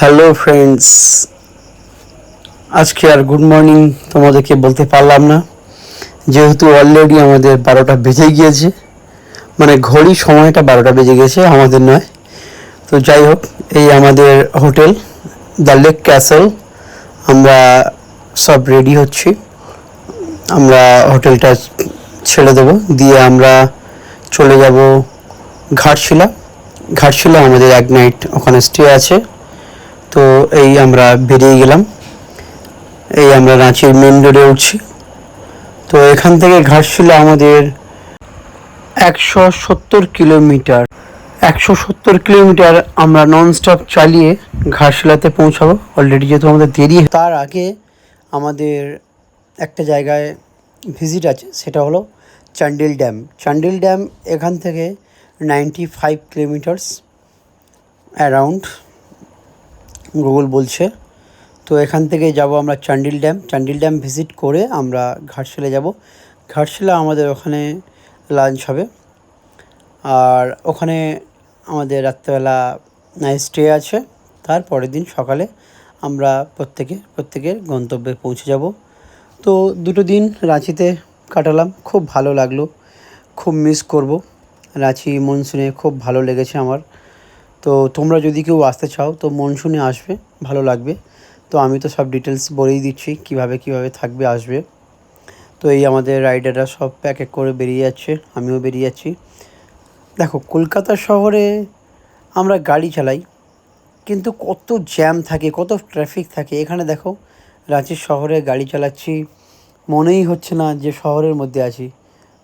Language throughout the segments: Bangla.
হ্যালো ফ্রেন্ডস আজকে আর গুড মর্নিং তোমাদেরকে বলতে পারলাম না। যেহেতু অলরেডি আমাদের বারোটা বেজে গিয়েছে মানে ঘড়ি সময়টা বারোটা বেজে গেছে, আমাদের নয়। তো যাই হোক, এই আমাদের হোটেল দ্য লেক ক্যাসেল আমরা সব রেডি হচ্ছি। আমরা হোটেলটা ছেড়ে দেবো, দিয়ে আমরা চলে যাব ঘাটশিলা। ঘাটশিলা আমাদের এক নাইট ওখানে স্টে আছে। তো এই আমরা বেরিয়ে গেলাম। এই আমরা রাঁচির মেন রোডে উঠছি। তো এখান থেকে ঘাটশিলা আমাদের একশো সত্তর কিলোমিটার। একশো সত্তর কিলোমিটার আমরা নন স্টপ চালিয়ে ঘাটশিলাতে পৌঁছাবো। অলরেডি যেহেতু আমাদের দেরি তার আগে আমাদের একটা জায়গায় ভিজিট আছে, সেটা হলো চান্ডিল ড্যাম চান্ডিল ড্যাম এখান থেকে ninety five kilometres around Google বলছে। তো এখান থেকে যাব আমরা Chandil dam. Chandil dam visit করে আমরা ঘাটশিলা যাব। ঘাটশিলা আমাদের ওখানে লাঞ্চ হবে। আর ওখানে আমাদের রাত্রেবেলা নাইট স্টে আছে। তার পরের দিন সকালে আমরা প্রত্যেকে, প্রত্যেকের গন্তব্যে পৌঁছে যাব। তো দুটো দিন রাঁচিতে কাটালাম। খুব ভালো লাগল। খুব মিস করব। রাঁচি মনসুনে খুব ভালো লেগেছে আমার। তো তোমরা যদি কেউ আসতে চাও, তো মনসুনে আসবে, ভালো লাগবে। তো আমি তো সব ডিটেলস বলেই দিচ্ছি, কীভাবে কীভাবে থাকবে, আসবে। তো এই আমাদের রাইডাররা সব এক এক করে বেরিয়ে যাচ্ছে, আমিও বেরিয়ে যাচ্ছি। দেখো, কলকাতা শহরে আমরা গাড়ি চালাই, কিন্তু কত জ্যাম থাকে, কত ট্রাফিক থাকে। এখানে দেখো, রাঁচির শহরে গাড়ি চালাচ্ছি, মনেই হচ্ছে না যে শহরের মধ্যে আছি।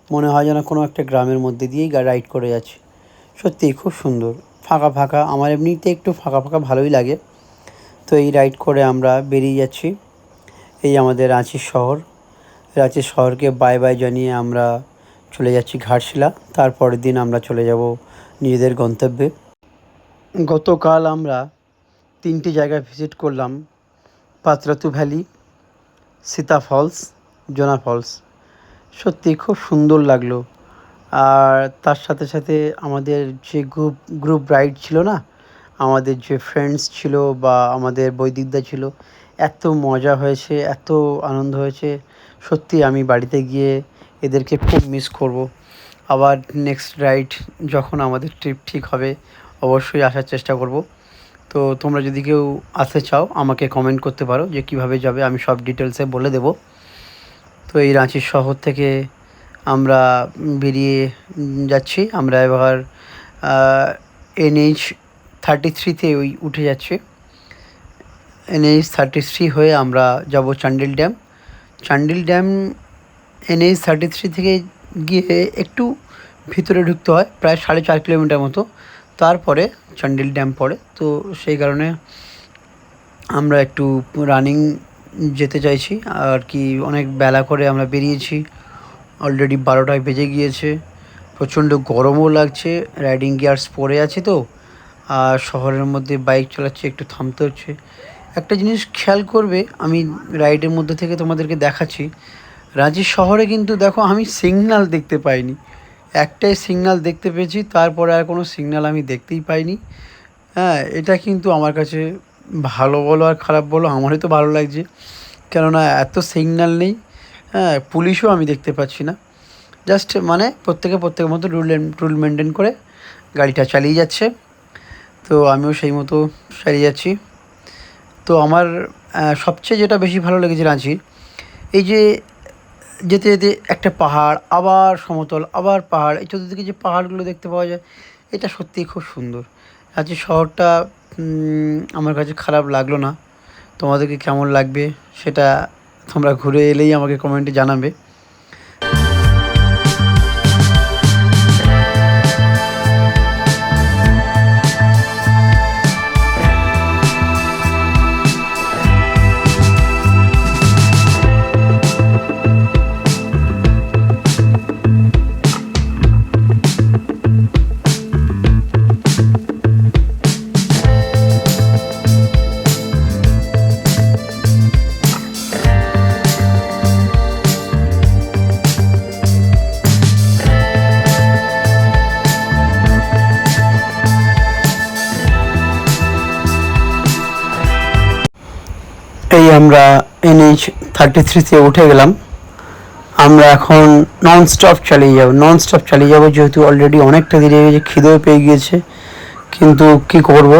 মনে হয় যেন কোনো একটা গ্রামের মধ্যে দিয়েই রাইড করে যাচ্ছি। সত্যিই খুব সুন্দর। ফাঁকা ফাঁকা, আমার এমনিতে একটু ফাঁকা ফাঁকা ভালোই লাগে। তো এই রাইড করে আমরা বেরিয়ে যাচ্ছি। এই আমাদের রাঁচির শহর। রাঁচির শহরকে বাই বাই জানিয়ে আমরা চলে যাচ্ছি ঘাটশিলা। তারপরের দিন আমরা চলে যাব নিজেদের গন্তব্যে। গতকাল আমরা তিনটি জায়গায় ভিজিট করলাম। Patratu valley Sita falls Jonha falls সত্যি খুব সুন্দর লাগল। আর তার সাথে সাথে আমাদের যে গ্রুপ গ্রুপ রাইড ছিল না, আমাদের যে ফ্রেন্ডস ছিল বা আমাদের বৈদিকদা ছিল, এত মজা হয়েছে, এত আনন্দ হয়েছে। সত্যি আমি বাড়িতে গিয়ে এদেরকে খুব মিস করব। আবার নেক্সট রাইড যখন আমাদের ট্রিপ ঠিক হবে, অবশ্যই আসার চেষ্টা করব। তো তোমরা যদি কেউ আসতে চাও, আমাকে কমেন্ট করতে পারো যে কীভাবে যাবে, আমি সব ডিটেলসে বলে দেবো। তো এই রাঁচির শহর থেকে আমরা বেরিয়ে যাচ্ছি। আমরা এবার এনএইচ থার্টি থ্রিতে ওই উঠে যাচ্ছি। এনএইচ থার্টি থ্রি হয়ে আমরা যাব Chandil dam Chandil dam NH thirty three থেকে গিয়ে একটু ভিতরে ঢুকতে হয়, প্রায় সাড়ে চার কিলোমিটার মতো। তারপরে চান্ডিল ড্যাম পড়ে। তো সেই কারণে আমরা একটু রানিং যেতে চাইছি। আর কি অনেক বেলা করে আমরা বেরিয়েছি। অলরেডি বারোটায় বেজে গিয়েছে। প্রচণ্ড গরমও লাগছে রাইডিং গিয়ার্স পরে আছে তো, আর শহরের মধ্যে বাইক চালাচ্ছে, একটু থামতে হচ্ছে। একটা জিনিস খেয়াল করবে, আমি রাইডের মধ্যে থেকে তোমাদেরকে দেখাচ্ছি। রাঁচি শহরে কিন্তু দেখো, আমি সিগনাল দেখতে পাইনি। একটাই সিগনাল দেখতে পেয়েছি, তারপরে আর কোনো সিগনাল আমি দেখতেই পাইনি। হ্যাঁ এটা কিন্তু আমার কাছে ভালো বলো আর খারাপ বলো, আমারই তো ভালো লাগছে। কেননা এত সিগনাল নেই হ্যাঁ পুলিশও আমি দেখতে পাচ্ছি না। জাস্ট মানে প্রত্যেকে প্রত্যেকের মতো রুল রুল মেনটেন করে গাড়িটা চালিয়ে যাচ্ছে। তো আমিও সেই মতো চালিয়ে যাচ্ছি। তো আমার সবচেয়ে যেটা বেশি ভালো লেগেছে রাঁচির, এই যে যেতে যেতে একটা পাহাড়, আবার সমতল, আবার পাহাড়, এই চতুর্দিকে যে পাহাড়গুলো দেখতে পাওয়া যায়, এটা সত্যিই খুব সুন্দর। রাঁচি শহরটা আমার কাছে খারাপ লাগল না। তোমাদেরকে কেমন লাগবে সেটা তোমরা ঘুরে এলেই আমাকে কমেন্টে জানাবে। আমরা এনএইচ থার্টি থ্রিতে উঠে গেলাম। আমরা এখন নন স্টপ চালিয়ে যাব। নন স্টপ চালিয়ে যাব যেহেতু অলরেডি অনেকটা দেরি হয়ে গেছে, খিদেও পেয়ে গিয়েছে। কিন্তু কি করব?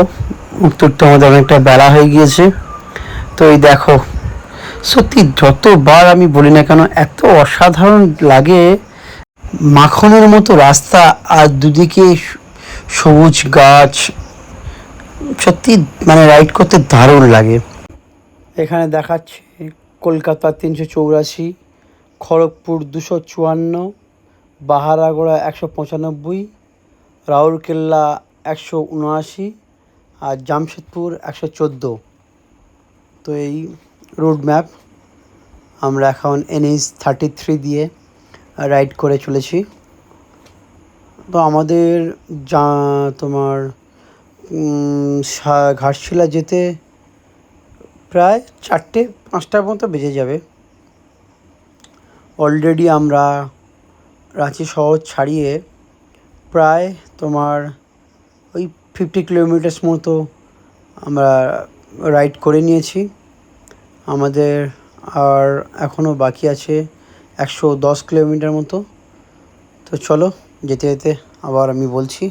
উত্তর তো আমাদের অনেকটা বেলা হয়ে গিয়েছে। তো এই দেখো, সত্যি যতবার আমি বলি না কেন, এত অসাধারণ লাগে মাখনের মতো রাস্তা আর দুদিকে সবুজ গাছ। সত্যি মানে রাইড করতে দারুণ লাগে। এখানে দেখাচ্ছে কলকাতা তিনশো চৌরাশি, খড়গপুর দুশো চুয়ান্ন, বাহারাগোড়া একশো পঁচানব্বই, রাউরকেল্লা একশো উনআশি আর জামশেদপুর একশো চোদ্দ। তো এই রোড ম্যাপ আমরা এখন এনএইচ থার্টি থ্রি দিয়ে রাইড করে চলেছি। তো আমাদের যা তোমার ঘাটশিলা যেতে প্রায় চারটে, পাঁচটার মতো বেজে যাবে। অলরেডি আমরা রাঁচি শহর ছাড়িয়ে প্রায় তোমার ওই ফিফটি কিলোমিটার্স মতো আমরা রাইড করে নিয়েছি। আমাদের আর এখনও বাকি আছে একশো দশ কিলোমিটার মতো। তো চলো, যেতে যেতে আবার আমি বলছি।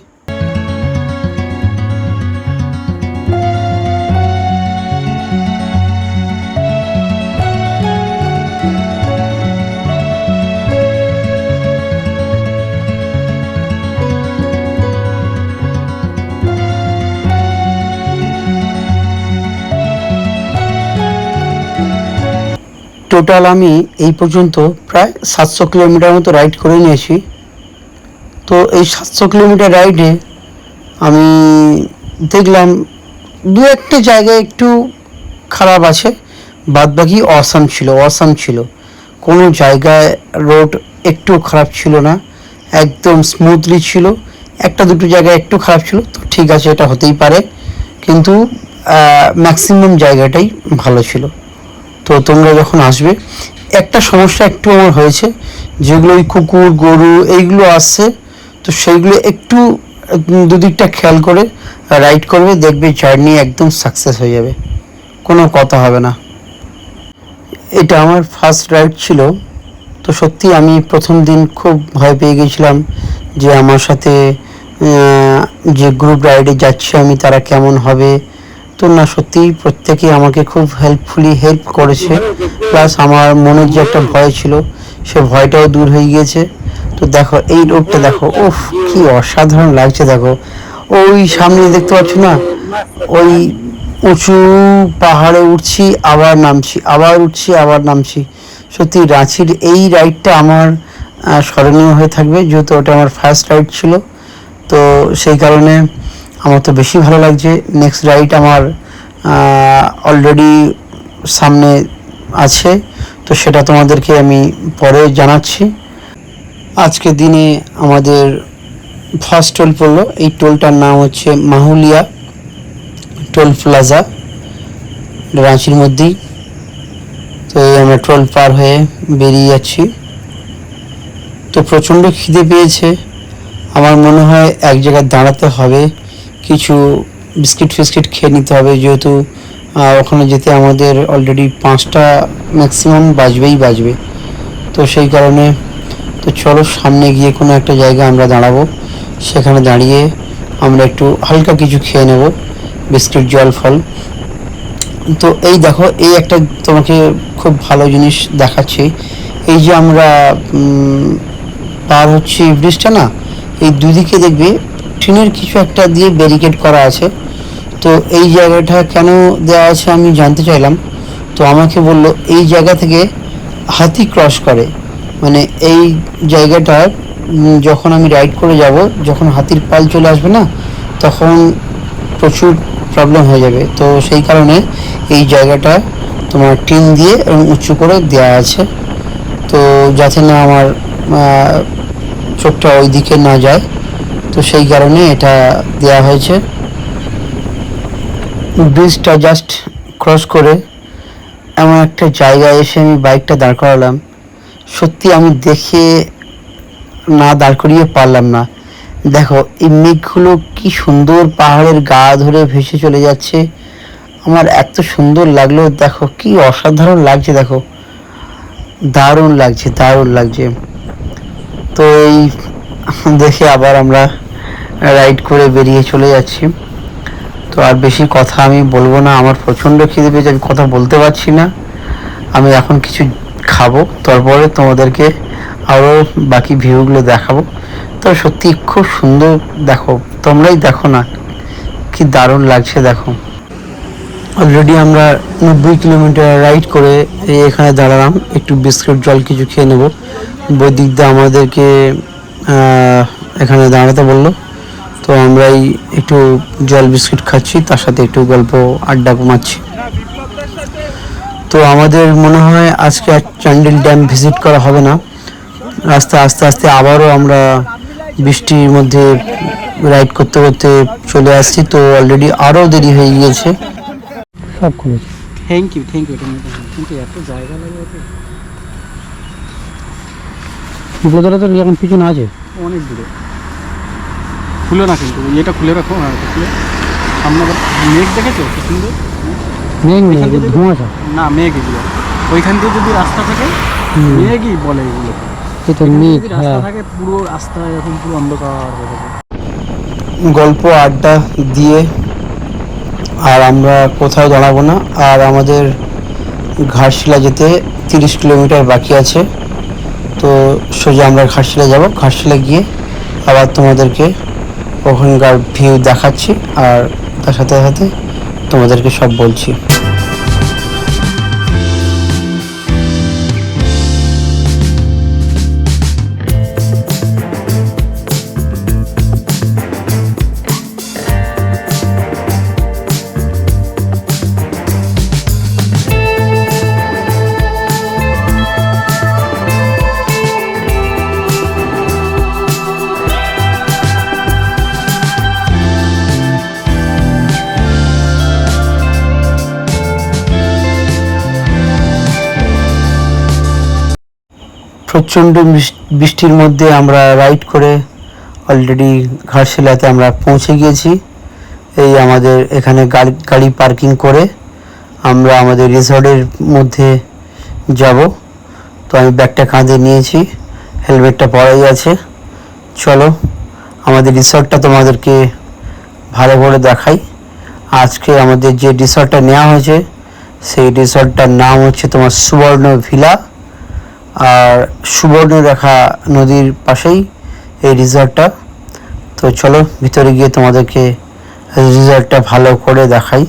টোটাল আমি এই পর্যন্ত প্রায় সাতশো কিলোমিটার মতো রাইড করে নিয়েছি। তো এই সাতশো কিলোমিটার রাইডে আমি দেখলাম দু একটা জায়গায় একটু খারাপ আছে বাদ বাকি অসাম ছিল অসাম ছিল। কোনো জায়গায় রোড একটু খারাপ ছিল না, একদম স্মুথলি ছিল। একটা দুটো জায়গায় একটু খারাপ ছিল, তো ঠিক আছে, এটা হতেই পারে। কিন্তু ম্যাক্সিমাম জায়গাটাই ভালো ছিল। তো তোমরা যখন আসবে, একটা সমস্যা একটু আমার হয়েছে যেগুলো ওই কুকুর, গরু এইগুলো আসছে, তো সেইগুলো একটু দুদিকটা খেয়াল করে রাইড করবে, দেখবে জার্নি একদম সাকসেস হয়ে যাবে। কোনো কথা হবে না। এটা আমার ফার্স্ট রাইড ছিল। তো সত্যি আমি প্রথম দিন খুব ভয় পেয়ে গেছিলাম যে আমার সাথে যে গ্রুপ রাইডে যাচ্ছি আমি, তারা কেমন হবে তো না, সত্যিই প্রত্যেকেই আমাকে খুব হেল্পফুলি হেল্প করেছে। প্লাস আমার মনের যে একটা ভয় ছিল, সে ভয়টাও দূর হয়ে গিয়েছে। তো দেখো, এই রোডটা দেখো, উফ, কি অসাধারণ লাগছে দেখো। ওই সামনে দেখতে পাচ্ছ না, ওই উঁচু পাহাড়ে উঠছি, আবার নামছি, আবার উঠছি, আবার নামছি। সত্যি রাঁচির এই রাইডটা আমার স্মরণীয় হয়ে থাকবে, যেহেতু ওটা আমার ফার্স্ট রাইড ছিল। তো সেই কারণে আমার তো বেশি ভালো লাগছে। নেক্সট রাইড আমার অলরেডি সামনে আছে। তো সেটা তোমাদেরকে আমি পরে জানাচ্ছি। আজকে দিনে আমাদের ফার্স্ট টোল পড়ল। এই টোলটার নাম হচ্ছে মাহুলিয়া টোল প্লাজা রাঁচির মধ্যেই। তো এই আমরা টোল পার হয়ে বেরিয়ে যাচ্ছি। তো প্রচণ্ড খিদে পেয়েছে। আমার মনে হয় এক জায়গায় দাঁড়াতে হবে। কিছু বিস্কিট ফিস্কিট খেয়ে নিতে হবে, যেহেতু ওখানে যেতে আমাদের অলরেডি পাঁচটা ম্যাক্সিমাম বাজবেই বাজবে। তো সেই কারণে, তো চলো সামনে গিয়ে কোনো একটা জায়গায় আমরা দাঁড়াবো। সেখানে দাঁড়িয়ে আমরা একটু হালকা কিছু খেয়ে নেব, বিস্কিট, জল, ফল। তো এই দেখো, এই একটা তোমাকে খুব ভালো জিনিস দেখাচ্ছি। এই যে আমরা পার হচ্ছে ব্রিজটা না, এই দুদিকে দেখবে ট্রেনের কিছু একটা দিয়ে ব্যারিকেড করা আছে। তো এই জায়গাটা কেন দেওয়া আছে আমি জানতে চাইলাম। তো আমাকে বলল এই জায়গা থেকে হাতি ক্রস করে। মানে এই জায়গাটা উম, যখন আমি রাইড করে যাব যখন হাতির পাল চলে আসবে না তখন প্রচুর প্রবলেম হয়ে যাবে। তো সেই কারণে এই জায়গাটা তোমার টিন দিয়ে এবং উঁচু করে দেওয়া আছে। তো যাতে না আমার চোখটা ওই দিকে না যায়। তো সেই কারণে এটা দেওয়া হয়েছে। ব্রিজটা জাস্ট ক্রস করে এমন একটা জায়গায় এসে আমি বাইকটা দাঁড় করালাম। সত্যি আমি দেখে না দাঁড় করিয়ে পারলাম না। দেখো, এই মেঘগুলো কি সুন্দর পাহাড়ের গা ধরে ভেসে চলে যাচ্ছে। আমার এত সুন্দর লাগল, দেখো, কি অসাধারণ লাগছে, দেখো। দারুণ লাগছে দারুণ লাগছে। তো এই দেখে আবার আমরা রাইড করে বেরিয়ে চলে যাচ্ছি। তো আর বেশি কথা আমি বলব না, আমার প্রচণ্ড খিদে পেয়েছে, আমি কথা বলতে পারছি না। আমি এখন কিছু খাব, তারপরে তোমাদেরকে আরও বাকি ভিউগুলো দেখাবো। তো সত্যি খুব সুন্দর, দেখো, তোমরাই দেখো না, কি দারুণ লাগছে, দেখো। অলরেডি আমরা নব্বই কিলোমিটার রাইড করে এখানে দাঁড়ালাম, একটু বিস্কুট, জল কিছু খেয়ে নেব। বৈদিক দা আমাদেরকে এখানে দাঁড়াতে বলল। তো আমরাই একটু জল বিস্কুট খাচ্ছি তার সাথে একটু গল্প আড্ডা মারছি তো আমাদের মনে হয় আজকে আর চান্ডিল ড্যাম ভিজিট করা হবে না। আস্তে আস্তে আস্তে আবারও আমরা বৃষ্টির মধ্যে রাইড করতে করতে চলে আসছি তো অলরেডি আরও দেরি হয়ে গিয়েছে। সব খুলেছে থ্যাংক ইউ থ্যাংক ইউ কিন্তু এত জায়গা লাগে উপরতলা তো এখন পিছনে আছে। অনেক দূরে। খুলে না কিন্তু এটা খুলে রাখো হ্যাঁ খুলে। সামনে মেঘ দেখেছ? কি সুন্দর? নেই এখান ধোঁয়াশা। না মেঘ এগুলো। ওইখান দিয়ে যদি রাস্তা থাকে মেঘই বলে এগুলো। তো মেঘ রাস্তা হ্যাঁ। থাকে পুরো রাস্তা এরকম পুরো অন্ধকার হয়ে গল্প আড্ডা দিয়ে আর আমরা কোথাও দাঁড়াবো না। আর আমাদের ঘাটশিলা যেতে তিরিশ কিলোমিটার বাকি আছে। তো সোজা আমরা ঘাটশিলা যাব। ঘাটশিলা গিয়ে আবার তোমাদেরকে ওখানকার ভিউ দেখাচ্ছি আর তার সাথে সাথে তোমাদেরকে সব বলছি। প্রচণ্ড বৃষ- বৃষ্টির মধ্যে আমরা রাইড করে অলরেডি ঘাটশিলাতে আমরা পৌঁছে গিয়েছি। এই আমাদের এখানে গাড়ি গাড়ি পার্কিং করে আমরা আমাদের রিসর্টের মধ্যে যাব। তো আমি ব্যাগটা কাঁধে নিয়েছি হেলমেটটা পরাই আছে। চলো, আমাদের রিসর্টটা তোমাদেরকে ভালো করে দেখাই। আজকে আমাদের যে রিসর্টটা নেওয়া হয়েছে, সেই রিসর্টটার নাম হচ্ছে তোমার সুবর্ণ ভিলা। আর সুবর্ণরেখা নদীর পাশেই এই রিজার্টটা তো চলো, ভিতরে গিয়ে তোমাদেরকে রিসর্টটা ভালো করে দেখাই।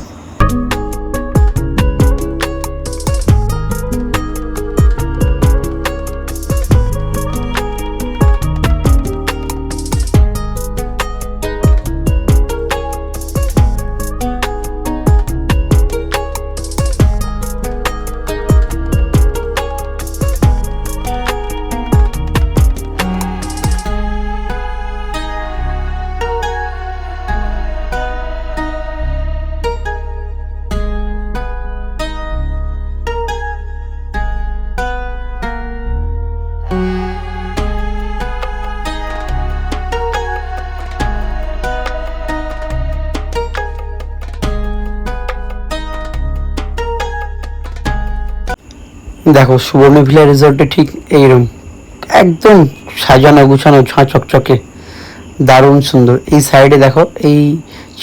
দেখো, সুবর্ণ ভিলা রিসর্টে ঠিক এইরকম। একদম সাজানো গুছানো ঝাঁ চকচকে। দারুণ সুন্দর। এই সাইডে দেখো, এই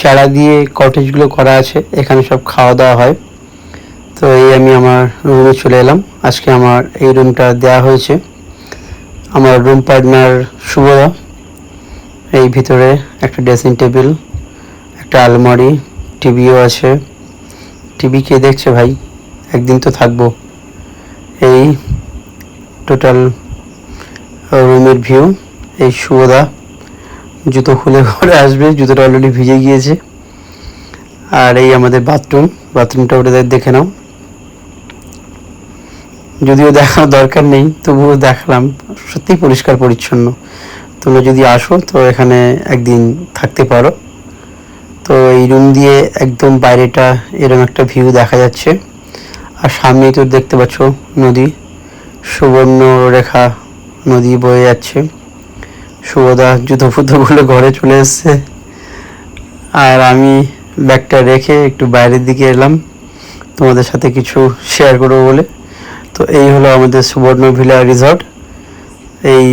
চারা দিয়ে কটেজগুলো করা আছে, এখানে সব খাওয়া দাওয়া হয়। তো এই আমি আমার রুমে চলে এলাম। আজকে আমার এই রুমটা দেওয়া হয়েছে। আমার রুম পার্টনার শুভরা এই ভিতরে একটা ড্রেসিং টেবিল একটা আলমারি টিভিও আছে। টিভি কে দেখছে ভাই? একদিন তো থাকব। এই টোটাল রুমের ভিউ এই শুভদা জুতো খুলে ঘরে আসবে, জুতোটা অলরেডি ভিজে গিয়েছে। আর এই আমাদের বাথরুম বাথরুমটা ওটা দেখে নাও। যদিও দেখার দরকার নেই, তবুও দেখালাম, সত্যিই পরিষ্কার পরিচ্ছন্ন। তোমরা যদি আসো, তো এখানে একদিন থাকতে পারো। তো এই রুম দিয়ে একদম বাইরেটা এরকম একটা ভিউ দেখা যাচ্ছে। আর সামনেই তো দেখতে পাচ্ছ নদী। সুবর্ণ রেখা নদী বয়ে যাচ্ছে। শুভদা জুতো ফুতোগুলো ঘরে চলে এসছে। আর আমি ব্যাগটা রেখে একটু বাইরের দিকে এলাম। তোমাদের সাথে কিছু শেয়ার করব বলে। তো এই হলো আমাদের সুবর্ণ ভিলা রিসর্ট এই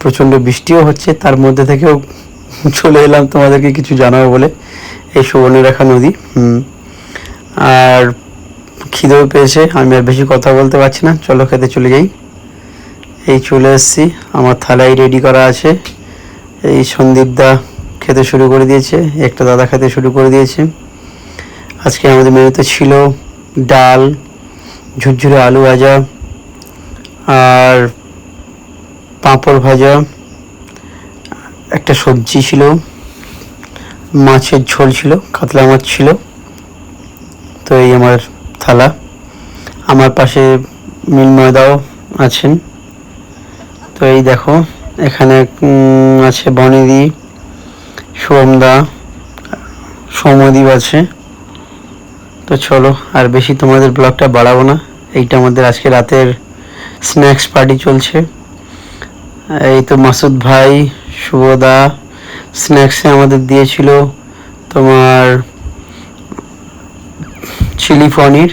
প্রচণ্ড বৃষ্টিও হচ্ছে। তার মধ্যে থেকেও চলে এলাম তোমাদেরকে কিছু জানাব বলে। এই সুবর্ণরেখা নদী আর খিদেও পেয়েছে, আমি আর বেশি কথা বলতে পারছি না। চলো খেতে চলে যাই। এই চলে এসেছি, আমার থালাই রেডি করা আছে। এই সন্দীপ দা খেতে শুরু করে দিয়েছে, একটা দাদা খেতে শুরু করে দিয়েছে। আজকে আমাদের মেনুতে ছিল ডাল, ঝুরঝুরে আলু ভাজা, আর পাঁপড় ভাজা। একটা সবজি ছিল, মাছের ঝোল ছিল, কাতলা মাছ ছিল। তো এই আমার থালা। আমার পাশে মিনময়দাও আছেন। তো এই দেখো, এখানে আছে বনিদি সোমদা সৌমদীপ আছে। তো চলো, আর বেশি তোমাদের ব্লগটা বাড়াবো না। এইটা আমাদের আজকে রাতের স্ন্যাক্স পার্টি চলছে। এই তো মাসুদ ভাই, শুভদা, স্ন্যাক্সে আমাদের দিয়েছিল তোমার chilli paneer,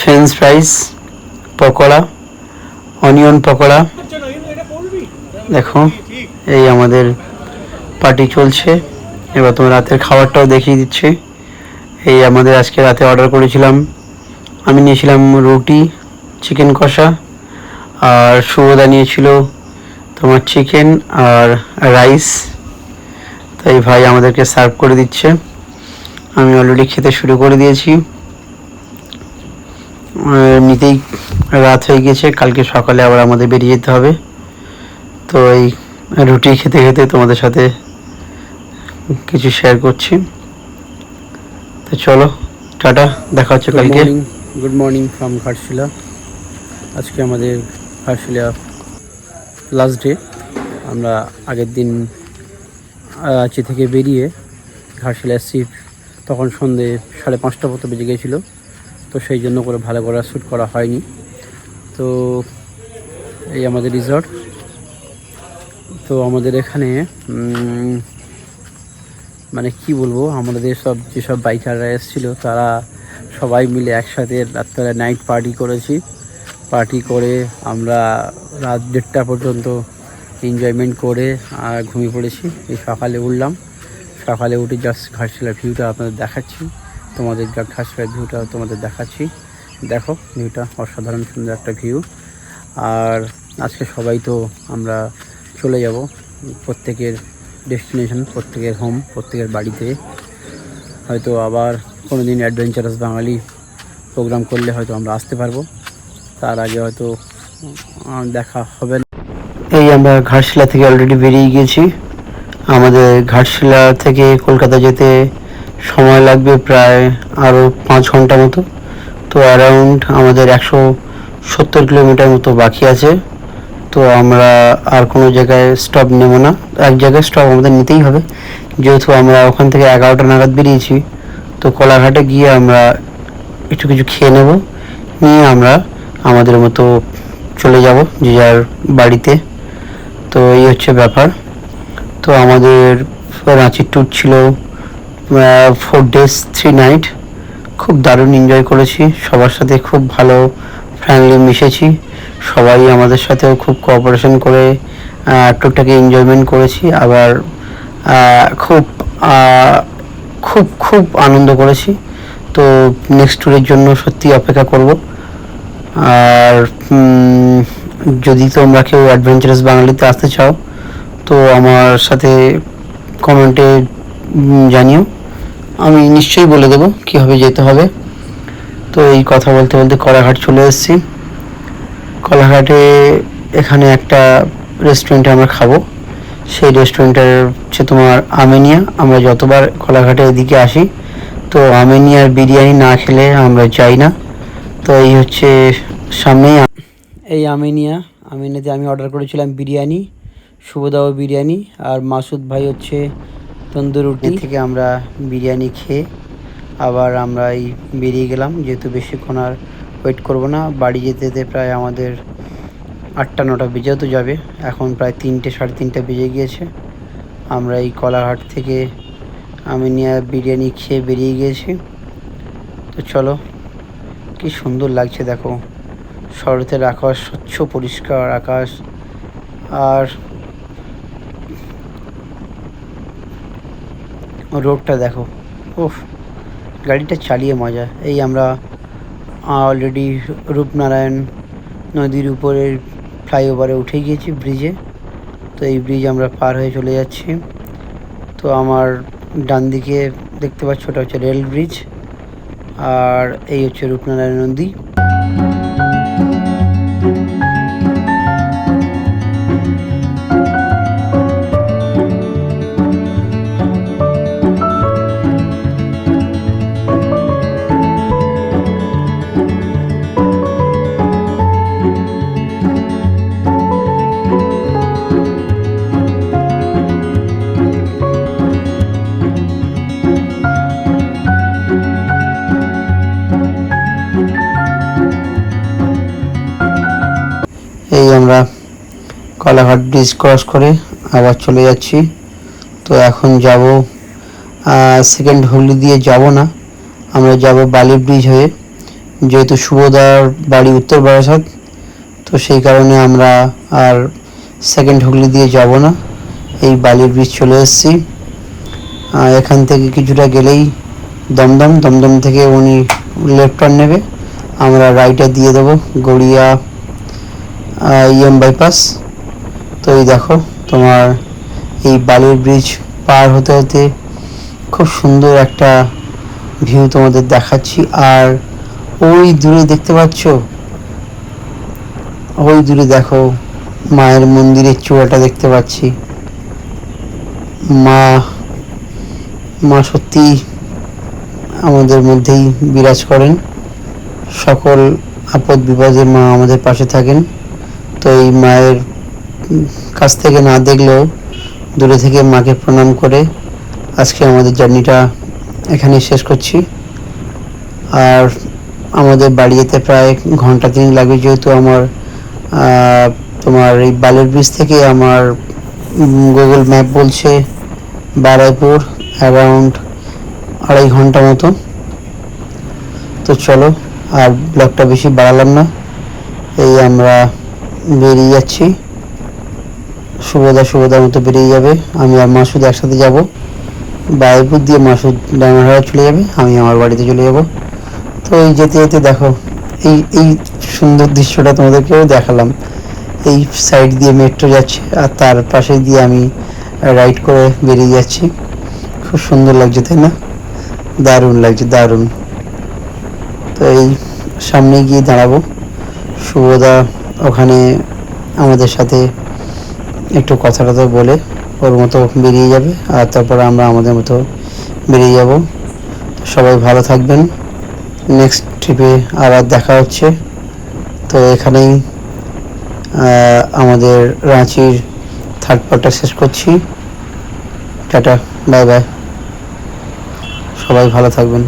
French fries, pakora, onion pakora. দেখো, এই আমাদের পার্টি চলছে। এবার তোমার রাতের খাবারটাও দেখিয়ে দিচ্ছি। এই আমাদের আজকে রাতে অর্ডার করেছিলাম। আমি নিয়েছিলাম রুটি চিকেন কষা, আর শুভদা নিয়েছিল তোমার চিকেন আর রাইস তাই ভাই আমাদেরকে সার্ভ করে দিচ্ছে। আমি অলরেডি খেতে শুরু করে দিয়েছি। এমনিতেই রাত হয়ে গেছে কালকে সকালে আবার আমাদের বেরিয়ে যেতে হবে। তো এই রুটি খেতে খেতে তোমাদের সাথে কিছু শেয়ার করছি। তো চলো টাটা দেখা হচ্ছে কালকে। গুড মর্নিং ফ্রম ঘাটশিলা আজকে আমাদের ঘাটশিলা লাস্ট ডে আমরা আগের দিন রাঁচি থেকে বেরিয়ে ঘাটশিলা এসছি তখন সন্ধে সাড়ে পাঁচটা মতো বেজে গেছিল তো সেই জন্য করে ভালো করে শ্যুট করা হয়নি। তো এই আমাদের রিসর্ট তো আমাদের এখানে মানে কি বলব, আমাদের সব যেসব বাইকাররা এসেছিল, তারা সবাই মিলে একসাথে রাত্রে নাইট পার্টি করেছি। পার্টি করে আমরা রাত দেড়টা পর্যন্ত এনজয়মেন্ট করে আর ঘুমিয়ে পড়েছি। এই সকালে উঠলাম। সকালে উঠে জাস্ট ঘাটশিলার ভিউটা আপনাদের দেখাচ্ছি। তোমাদের যা ঘাটশিলার ভিউটা তোমাদের দেখাচ্ছি। দেখো ভিউটা অসাধারণ সুন্দর একটা ভিউ আর আজকে সবাই তো আমরা চলে যাব প্রত্যেকের ডেস্টিনেশন প্রত্যেকের হোম প্রত্যেকের বাড়িতে। হয়তো আবার কোনো দিন অ্যাডভেঞ্চারাস বাঙালি প্রোগ্রাম করলে হয়তো আমরা আসতে পারব। তার আগে হয়তো দেখা হবে না। এই আমরা ঘাটশিলা থেকে অলরেডি বেরিয়ে গিয়েছি। আমাদের ঘাটশিলা থেকে কলকাতা যেতে সময় লাগবে প্রায় আরও পাঁচ ঘণ্টা মতো। তো অ্যারাউন্ড আমাদের একশো সত্তর কিলোমিটার মতো বাকি আছে। তো আমরা আর কোনো জায়গায় স্টপ নেব না। এক জায়গায় স্টপ আমাদের নিতেই হবে। যেহেতু আমরা ওখান থেকে এগারোটা নাগাদ বেরিয়েছি, তো কোলাঘাটে গিয়ে আমরা একটু কিছু খেয়ে নেব। নিয়ে আমরা আমাদের মতো চলে যাব যে যার বাড়িতে। তো এই হচ্ছে ব্যাপার। তো আমাদের রাঁচির ট্যুর ছিল ফোর ডেজ থ্রি নাইট খুব দারুণ এনজয় করেছি, সবার সাথে খুব ভালো ফ্যামিলি মিশেছি। সবাই আমাদের সাথেও খুব কোঅপারেশন করে ট্যুরটাকে এনজয়মেন্ট করেছি। আবার খুব খুব খুব আনন্দ করেছি। তো নেক্সট ট্যুরের জন্য সত্যি অপেক্ষা করব। আর যদি তোমরা কেউ অ্যাডভেঞ্চারাস বাঙালিতে আসতে চাও তো আমার সাথে কমেন্টে জানিও। আমি নিশ্চয়ই বলে দেবো কীভাবে যেতে হবে। তো এই কথা বলতে বলতে কলাঘাট চলে এসেছি। কলাঘাটে এখানে একটা রেস্টুরেন্টে আমরা খাব। সেই রেস্টুরেন্টের হচ্ছে তোমার আমেনিয়া। আমরা যতবার কলাঘাটে এদিকে আসি, তো আমেনিয়ার বিরিয়ানি না খেলে আমরা যাই না। তো এই হচ্ছে সামনেই এই আমেনিয়া, আমেনিয়াতে আমি অর্ডার করেছিলাম বিরিয়ানি। শুভদাও বিরিয়ানি আর মাসুদ ভাই হচ্ছে তন্দুর রুটি। থেকে আমরা বিরিয়ানি খেয়ে আবার আমরা এই বেরিয়ে গেলাম, যেহেতু বেশিক্ষণ আর ওয়েট করব না। বাড়ি যেতে যেতে প্রায় আমাদের আটটা নটা বেজেও তো যাবে। এখন প্রায় তিনটে, সাড়ে তিনটে বেজে গিয়েছে। আমরা এই কলাঘাট থেকে আমি নিয়ে বিরিয়ানি খেয়ে বেরিয়ে গিয়েছি। তো চলো, কি সুন্দর লাগছে দেখো। শরতের আকাশ স্বচ্ছ পরিষ্কার আকাশ। আর রোডটা দেখো। ওফ গাড়িটা চালিয়ে মজা। এই আমরা অলরেডি রূপনারায়ণ নদীর উপরের ফ্লাইওভারে উঠে গিয়েছি ব্রিজে তো এই ব্রিজ আমরা পার হয়ে চলে যাচ্ছি। তো আমার ডান দিকে দেখতে পাচ্ছ, ওটা হচ্ছে রেল ব্রিজ আর এই হচ্ছে রূপনারায়ণ নদী। কলাঘাট ব্রিজ ক্রস করে আবার চলে যাচ্ছি। তো এখন যাব সেকেন্ড হুগলি দিয়ে যাব না। আমরা যাব বালি ব্রিজ হয়ে, যেহেতু শুভদার বাড়ি উত্তর বারাসাত, তো সেই কারণে আমরা আর সেকেন্ড হুগলি দিয়ে যাব না। এই বালি ব্রিজ চলে এসেছি। এখান থেকে কিছুটা গেলেই দমদম। দমদম থেকে উনি লেফট টার্ন নেবে। আমরা রাইটে দিয়ে দেবো গড়িয়া ইএম বাইপাস তো এই দেখো, তোমার এই বালির ব্রিজ পার হতে হতে খুব সুন্দর একটা ভিউ তোমাদের দেখাচ্ছি। আর ওই দূরে দেখতে পাচ্ছ? ওই দূরে দেখো, মায়ের মন্দিরের চূড়াটা দেখতে পাচ্ছি। মা মা সত্যি আমাদের মধ্যেই বিরাজ করেন। সকল আপদ বিপদে মা আমাদের পাশে থাকেন। তো এই মায়ের কাছ থেকে না দেখলেও দূরে থেকে মাকে প্রণাম করে আজকে আমাদের জার্নিটা এখানেই শেষ করছি। আর আমাদের বাড়ি যেতে প্রায় ঘণ্টা তিন লাগবে যেহেতু আমার তোমার এই বালের ব্রিজ থেকে আমার গুগল ম্যাপ বলছে বারাইপুর অ্যারাউন্ড আড়াই ঘণ্টা মতো তো চলো, আর ব্লগটা বেশি বাড়ালাম না। এই আমরা বেরিয়ে যাচ্ছি। শুভদা শুভদার মতো বেরিয়ে যাবে। আমি আর মাসুদ একসাথে যাব। বায়ুপুর দিয়ে মাসুদ ডায়মন্ডহারা চলে যাবে, আমি আমার বাড়িতে চলে যাব। তো এই যেতে যেতে দেখো, এই এই সুন্দর দৃশ্যটা তোমাদেরকেও দেখালাম। এই সাইড দিয়ে মেট্রো যাচ্ছে আর তার পাশে দিয়ে আমি রাইড করে বেরিয়ে যাচ্ছি। খুব সুন্দর লাগছে, তাই না? দারুণ লাগছে, দারুণ। তো এই সামনে গিয়ে দাঁড়াবো। শুভদা ওখানে আমাদের সাথে একটু কথা টথা বলে ওর মতো বেরিয়ে যাবে আর তারপর আমরা আমাদের মতো বেরিয়ে যাব। সবাই ভালো থাকবেন। নেক্সট ট্রিপে আবার দেখা হচ্ছে। তো এখানেই আমাদের রাঁচির থার্ড পার্টটা শেষ করছি। টাটা বাই বাই সবাই ভালো থাকবেন।